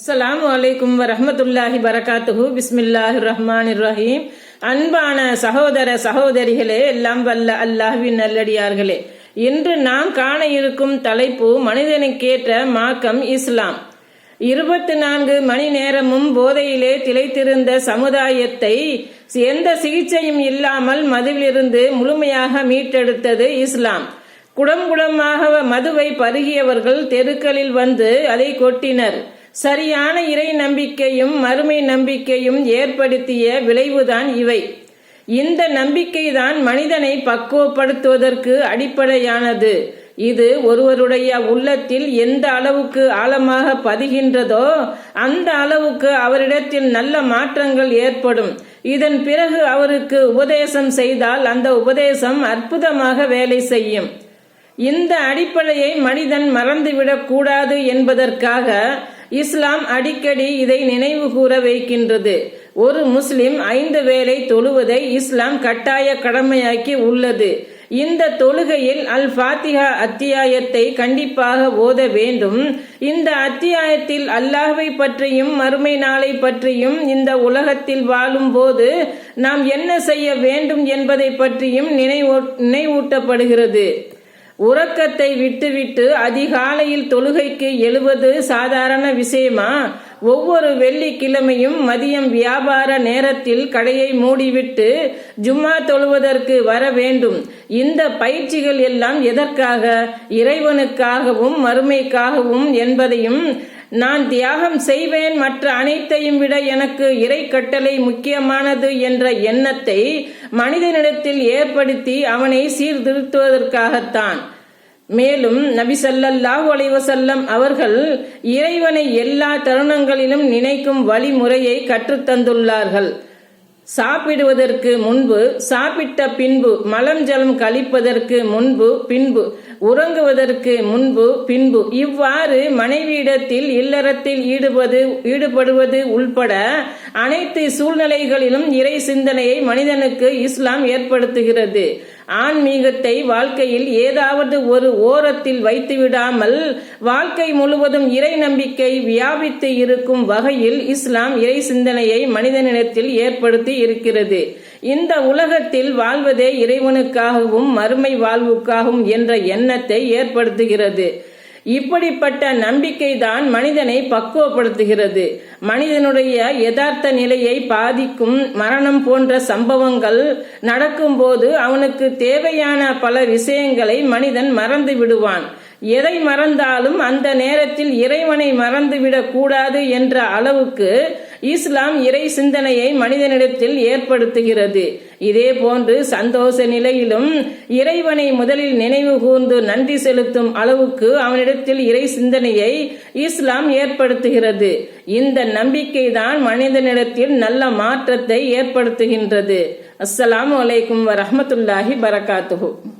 அஸ்லாம் வலைக்கும் வரமத்துல்லாஹி பரகாத்துஹு பிஸ்மில்லாஹு ரஹ்மான் ரஹீம் அன்பான சகோதர சகோதரிகளே எல்லாம் வல்ல அல்லாஹ்வின் நல்லடியார்களே. இன்று நாம் காண இருக்கும் தலைப்பு மனிதனுக்கேற்ற மாக்கம் இஸ்லாம். இருபத்தி நான்கு மணி நேரமும் போதையிலே திளைத்திருந்த சமுதாயத்தை எந்த சிகிச்சையும் இல்லாமல் மதுவிலிருந்து முழுமையாக மீட்டெடுத்தது இஸ்லாம். குடம் குடமாக மதுவை பருகியவர்கள் தெருக்களில் வந்து அதை கொட்டினர். சரியான இறை நம்பிக்கையும் மறுமை நம்பிக்கையும் ஏற்படுத்திய விளைவுதான் இவை. இந்த நம்பிக்கைதான் மனிதனை பக்குவப்படுத்துவதற்கு அடிப்படையானது. இது ஒருவருடைய உள்ளத்தில் எந்த அளவுக்கு ஆழமாக பதிகின்றதோ அந்த அளவுக்கு அவரிடத்தில் நல்ல மாற்றங்கள் ஏற்படும். இதன் பிறகு அவருக்கு உபதேசம் செய்தால் அந்த உபதேசம் அற்புதமாக வேலை செய்யும். இந்த அடிப்படையை மனிதன் மறந்துவிடக் கூடாது என்பதற்காக இஸ்லாம் அடிக்கடி இதை நினைவு கூற வைக்கின்றது. ஒரு முஸ்லிம் ஐந்து வேளை தொழுவதை இஸ்லாம் கட்டாய கடமையாக்கி உள்ளது. இந்த தொழுகையில் அல் ஃபாத்திஹா அத்தியாயத்தை கண்டிப்பாக ஓத வேண்டும். இந்த அத்தியாயத்தில் அல்லாஹ்வை பற்றியும் மறுமை நாளை பற்றியும் இந்த உலகத்தில் வாழும் போது நாம் என்ன செய்ய வேண்டும் என்பதை பற்றியும் நினைவூட்டப்படுகிறது. உறக்கத்தை விட்டுவிட்டு அதிகாலையில் தொழுகைக்கு எழுவது சாதாரண விஷயமா? ஒவ்வொரு வெள்ளிக்கிழமையும் மதியம் வியாபார நேரத்தில் கடையை மூடிவிட்டு ஜும்மா தொழுவதற்கு வர வேண்டும். இந்த பயிற்சிகள் எல்லாம் எதற்காக? இறைவனுக்காகவும் மறுமைக்காகவும் என்பதையும் நான் தியாகம் செய்வேன் மற்ற அனைத்தையும் விட எனக்கு இறை கட்டளை முக்கியமானது என்ற எண்ணத்தை மனிதனிடத்தில் ஏற்படுத்தி அவனை சீர்திருத்துவதற்காகத்தான். மேலும் நபி சல்லல்லாஹ் ஒலைவசல்லம் அவர்கள் இறைவனை எல்லா தருணங்களிலும் நினைக்கும் வழிமுறையை கற்றுத்தந்துள்ளார்கள். சாப்பிடுவதற்கு முன்பு சாப்பிட்ட பின்பு மலம் ஜலம் கழிப்பதற்கு முன்பு பின்பு உறங்குவதற்கு முன்பு பின்பு. இவ்வாறு மனைவியிடத்தில் இல்லறத்தில் ஈடுபது ஈடுபடுவது உள்பட அனைத்து சூழ்நிலைகளிலும் இறை சிந்தனையை மனிதனுக்கு இஸ்லாம் ஏற்படுத்துகிறது. ஆன்மீகத்தை வாழ்க்கையில் ஏதாவது ஒரு ஓரத்தில் வைத்துவிடாமல் வாழ்க்கை முழுவதும் இறை நம்பிக்கை வியாபித்து இருக்கும் வகையில் இஸ்லாம் இறை சிந்தனையை மனிதனிடத்தில் ஏற்படுத்தி இருக்கிறது. இந்த உலகத்தில் வாழ்வதே இறைவனுக்காகவும் மறுமை வாழ்வுக்காகவும் என்ற எண்ணத்தை ஏற்படுத்துகிறது. இப்படிப்பட்ட நம்பிக்கை தான் மனிதனை பக்குவப்படுத்துகிறது. மனிதனுடைய யதார்த்த நிலையை பாதிக்கும் மரணம் போன்ற சம்பவங்கள் நடக்கும்போது அவனுக்கு தேவையான பல விஷயங்களை மனிதன் மறந்து விடுவான். எதை மறந்தாலும் அந்த நேரத்தில் இறைவனை மறந்துவிடக் கூடாது என்ற அளவுக்கு இஸ்லாம் இறை சிந்தனையை மனிதனிடத்தில் ஏற்படுத்துகிறது. இதே போன்று சந்தோஷ நிலையிலும் இறைவனை முதலில் நினைவு கூர்ந்து நன்றி செலுத்தும் அளவுக்கு அவனிடத்தில் இறை சிந்தனையை இஸ்லாம் ஏற்படுத்துகிறது. இந்த நம்பிக்கை தான் மனிதனிடத்தில் நல்ல மாற்றத்தை ஏற்படுத்துகின்றது. அஸ்ஸலாமு வலைக்கும் வரமத்துல்லாஹி பரகாத்துஹூ.